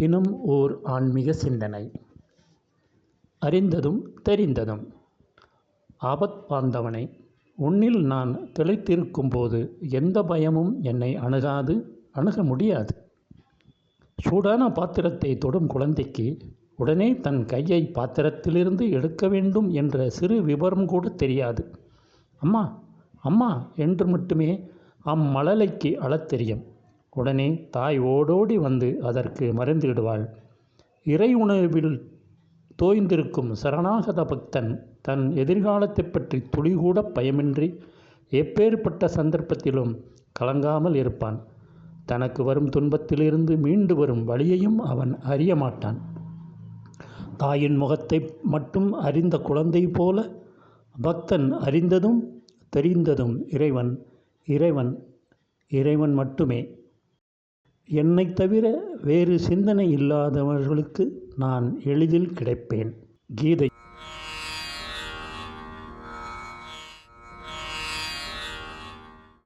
தினம் ஓர் ஆன்மீக சிந்தனை. அறிந்ததும் தெரிந்ததும். ஆபத் பாந்தவனை உன்னில் நான் திளைத்திருக்கும்போது எந்த பயமும் என்னை அணுகாது அணுக முடியாது. சூடான பாத்திரத்தை தொடும் குழந்தைக்கு உடனே தன் கையை பாத்திரத்திலிருந்து எடுக்க வேண்டும் என்ற சிறு விவரம் கூட தெரியாது. அம்மா அம்மா என்று மட்டுமே அம்மழலைக்கு அழத் தெரியும். உடனே தாய் ஓடோடி வந்து அதற்கு மருந்திடுவாள் இறை உணர்வில் தோய்ந்திருக்கும் சரணாகத பக்தன் தன் எதிர்காலத்தைப் பற்றி துளிகூட பயமின்றி எப்பேற்பட்ட சந்தர்ப்பத்திலும் கலங்காமல் இருப்பான். தனக்கு வரும் துன்பத்திலிருந்து மீண்டு வரும் வழியையும் அவன் அறிய மாட்டான். தாயின் முகத்தை மட்டும் அறிந்த குழந்தை போல பக்தன் அறிந்ததும் தெரிந்ததும் இறைவன் இறைவன் இறைவன் மட்டுமே. என்னை தவிர வேறு சிந்தனை இல்லாதவர்களுக்கு நான் எளிதில் கிடைப்பேன். கீதை